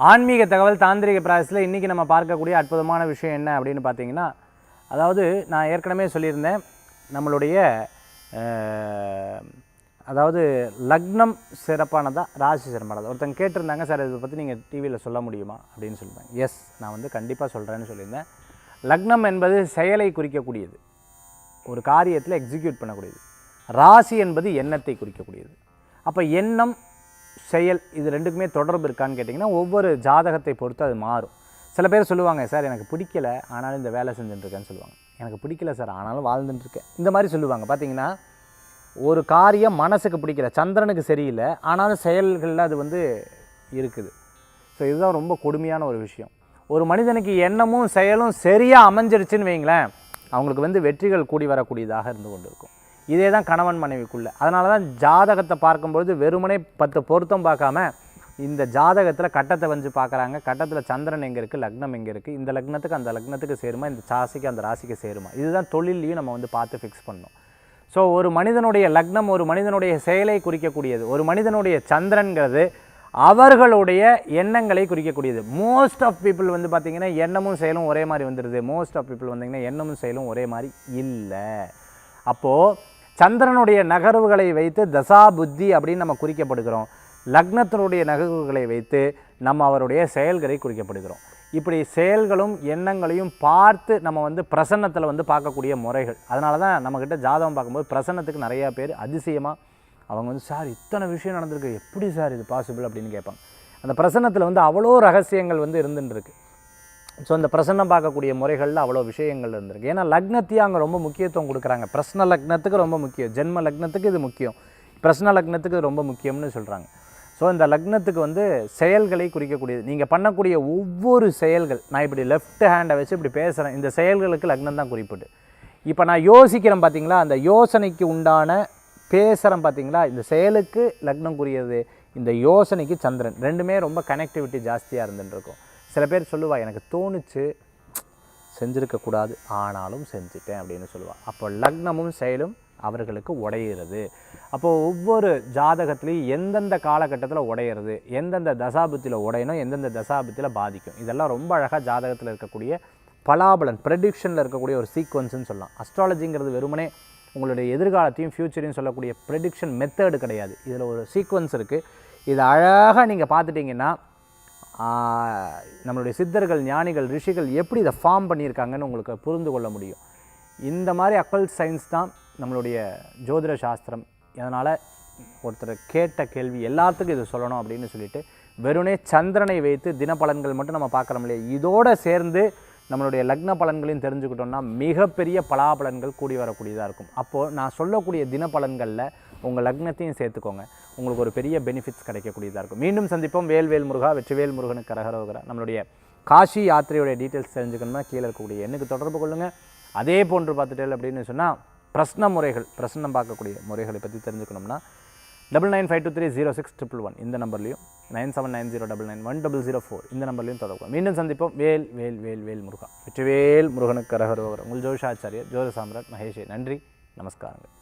ஆன்மீக தகவல் தாந்திரிக பிராயசத்தில் இன்றைக்கி நம்ம பார்க்கக்கூடிய அற்புதமான விஷயம் என்ன அப்படின்னு பார்த்தீங்கன்னா அதாவது நான் ஏற்கனவே சொல்லியிருந்தேன் நம்மளுடைய அதாவது லக்னம் சிறப்பானதா ராசி சிறப்பானதா? ஒருத்தங்க கேட்டிருந்தாங்க சார் இதை பற்றி நீங்கள் டிவியில் சொல்ல முடியுமா? அப்படின்னு சொல்லியிருந்தாங்க. எஸ் நான் வந்து கண்டிப்பாக சொல்கிறேன்னு சொல்லியிருந்தேன். லக்னம் என்பது செயலை குறிக்கக்கூடியது. ஒரு காரியத்தில் எக்ஸிக்யூட் பண்ணக்கூடியது. ராசி என்பது எண்ணத்தை குறிக்கக்கூடியது. அப்போ எண்ணம் செயல் இது ரெண்டுக்குமே தொடர்பு இருக்கான்னு கேட்டிங்கன்னா ஒவ்வொரு ஜாதகத்தை பொறுத்து அது மாறும். சில பேர் சொல்லுவாங்க சார் எனக்கு பிடிக்கல ஆனாலும் இந்த வேலை செஞ்சுட்டுருக்கேன்னு சொல்லுவாங்க. எனக்கு பிடிக்கல சார் ஆனாலும் வாழ்ந்துட்டுருக்கேன் இந்த மாதிரி சொல்லுவாங்க. பார்த்தீங்கன்னா ஒரு காரியம் மனசுக்கு பிடிக்கல சந்திரனுக்கு சரியில்லை ஆனாலும் செயல்களில் அது வந்து இருக்குது. ஸோ இதுதான் ரொம்ப கொடுமையான ஒரு விஷயம். ஒரு மனிதனுக்கு எண்ணமும் செயலும் சரியாக அமைஞ்சிருச்சுன்னு வைங்களேன் அவங்களுக்கு வந்து வெற்றிகள் கூடி வரக்கூடியதாக இருந்து கொண்டு இருக்கும் இதே தான் கணவன் மனைவிக்குள்ள. அதனால தான் ஜாதகத்தை பார்க்கும்பொழுது வெறுமனே பத்து பொருத்தம் பார்க்காம இந்த ஜாதகத்தில் கட்டத்தை வந்து பார்க்குறாங்க. கட்டத்தில் சந்திரன் எங்கே இருக்குது லக்னம் எங்கே இருக்குது இந்த லக்னத்துக்கு அந்த லக்னத்துக்கு சேருமா? இந்த ராசிக்கு அந்த ராசிக்கு சேருமா? இதுதான் தொழிலையும் நம்ம வந்து பார்த்து ஃபிக்ஸ் பண்ணணும். ஸோ ஒரு மனிதனுடைய லக்னம் ஒரு மனிதனுடைய செயலை குறிக்கக்கூடியது. ஒரு மனிதனுடைய சந்திரன்கிறது அவர்களுடைய எண்ணங்களை குறிக்கக்கூடியது. மோஸ்ட் ஆஃப் பீப்புள் வந்து பார்த்திங்கன்னா எண்ணமும் செயலும் ஒரே மாதிரி வந்துடுது மோஸ்ட் ஆஃப் பீப்புள் வந்தீங்கன்னா எண்ணமும் செயலும் ஒரே மாதிரி இல்லை. அப்போது சந்திரனுடைய நகர்வுகளை வைத்து தசா புத்தி அப்படின்னு நம்ம குறிக்கப்படுகிறோம். லக்னத்தினுடைய நகர்வுகளை வைத்து நம்ம அவருடைய செயல்களை குறிக்கப்படுகிறோம். இப்படி செயல்களும் எண்ணங்களையும் பார்த்து நம்ம வந்து பிரசன்னத்தில் வந்து பார்க்கக்கூடிய முறைகள். அதனால தான் நம்மக்கிட்ட ஜாதகம் பார்க்கும்போது பிரசன்னத்துக்கு நிறையா பேர் அதிசயமாக அவங்க வந்து சார் இத்தனை விஷயம் நடந்திருக்கு. எப்படி சார் இது பாசிபிள் அப்படின்னு கேட்பாங்க. அந்த பிரசன்னத்தில் வந்து அவ்வளோ ரகசியங்கள் வந்து இருந்துட்டுருக்கு. ஸோ அந்த பிரசன்னம் பார்க்கக்கூடிய முறைகளில் அவ்வளோ விஷயங்கள் இருந்திருக்கு. ஏன்னா லக்னத்தையும் அங்கே ரொம்ப முக்கியத்துவம் கொடுக்குறாங்க. பிரசன லக்னத்துக்கு ரொம்ப முக்கியம். ஜென்ம லக்னத்துக்கு இது முக்கியம். பிரசன லக்னத்துக்கு இது ரொம்ப முக்கியம்னு சொல்கிறாங்க ஸோ இந்த லக்னத்துக்கு வந்து செயல்களை குறிக்கக்கூடியது. நீங்கள் பண்ணக்கூடிய ஒவ்வொரு செயல்கள் நான் இப்படி லெஃப்ட் ஹேண்டை வச்சு இப்படி பேசுகிறேன் இந்த செயல்களுக்கு லக்னம் தான் குறிப்பிட்டு. இப்போ நான் யோசிக்கிறேன் பார்த்தீங்களா அந்த யோசனைக்கு உண்டான பேசுகிறேன் பார்த்தீங்களா இந்த செயலுக்கு லக்னம் குறியது இந்த யோசனைக்கு சந்திரன். ரெண்டுமே ரொம்ப கனெக்டிவிட்டி ஜாஸ்தியாக இருந்துட்டுருக்கும் சில பேர் சொல்லுவாள் எனக்கு தோணுச்சு செஞ்சுருக்கக்கூடாது ஆனாலும் செஞ்சுட்டேன் அப்படின்னு சொல்லுவாள் அப்போ லக்னமும் செயலும் அவர்களுக்கு உடையிறது. அப்போது ஒவ்வொரு ஜாதகத்துலேயும் எந்தெந்த காலகட்டத்தில் உடையிறது எந்தெந்த தசாபத்தில் உடையணும் எந்தெந்த தசாபத்தில் பாதிக்கும் இதெல்லாம் ரொம்ப அழகாக ஜாதகத்தில் இருக்கக்கூடிய பலாபலன் ப்ரெடிக்ஷனில் இருக்கக்கூடிய ஒரு சீக்வன்ஸுன்னு சொல்லலாம். அஸ்ட்ராலஜிங்கிறது வெறுமனே உங்களுடைய எதிர்காலத்தையும் ஃப்யூச்சரையும் சொல்லக்கூடிய ப்ரெடிக்ஷன் மெத்தடு கிடையாது. இதில் ஒரு சீக்வன்ஸ் இருக்குது இதை அழகாக நீங்கள் பார்த்துட்டிங்கன்னா நம்மளுடைய சித்தர்கள் ஞானிகள் ரிஷிகள் எப்படி இதை ஃபார்ம் பண்ணியிருக்காங்கன்னு உங்களுக்கு புரிந்து கொள்ள முடியும். இந்த மாதிரி அக்கல் சயின்ஸ் தான் நம்மளுடைய ஜோதிட சாஸ்திரம். அதனால் ஒருத்தர் கேட்ட கேள்வி எல்லாத்துக்கும் இது சொல்லணும் அப்படின்னு சொல்லிட்டு வெறுனே சந்திரனை வைத்து தினப்பலன்கள் மட்டும் நம்ம பார்க்குறோம் இல்லையா? இதோடு சேர்ந்து நம்மளுடைய லக்ன பலன்களையும் தெரிஞ்சுக்கிட்டோம்னா மிகப்பெரிய பலாபலன்கள் கூடி வரக்கூடியதாக இருக்கும். அப்போது நான் சொல்லக்கூடிய தினபலன்களில் உங்கள் லக்னத்தையும் சேர்த்துக்கோங்க. உங்களுக்கு ஒரு பெரிய பெனிஃபிட்ஸ் கிடைக்கக்கூடியதாக இருக்கும். மீண்டும் சந்திப்போம். வேல்வேல் முருகா வெற்றிவேல் முருகனுக்கு கரகரோகரா நம்மளுடைய காஷி யாத்திரையுடைய டீட்டெயில்ஸ் தெரிஞ்சுக்கணும்னா கீழே இருக்கக்கூடிய எண்ணுக்கு தொடர்பு கொள்ளுங்கள் அதே போன்று பார்த்துட்டேன் அப்படின்னு சொன்னால் பிரஸ்ன முறைகள் பிரசன்னம் பார்க்கக்கூடிய முறைகளை பற்றி தெரிஞ்சுக்கணும்னா double nine five two three zero six triple one இந்த நம்பர்லையும் nine seven nine zero double nine one double zero four இந்த நம்பர்லையும் தொடர்பு மீண்டும் சந்திப்போம். வேல் வேல் வேல் வேல் முருகா. வெற்றிவேல் முருகனுக்கு கரகரோகரம் உங்கள் ஜோஷாச்சாரியர் ஜோதி சாம்ராட் மகேஷே. நன்றி. நமஸ்காரங்கள்.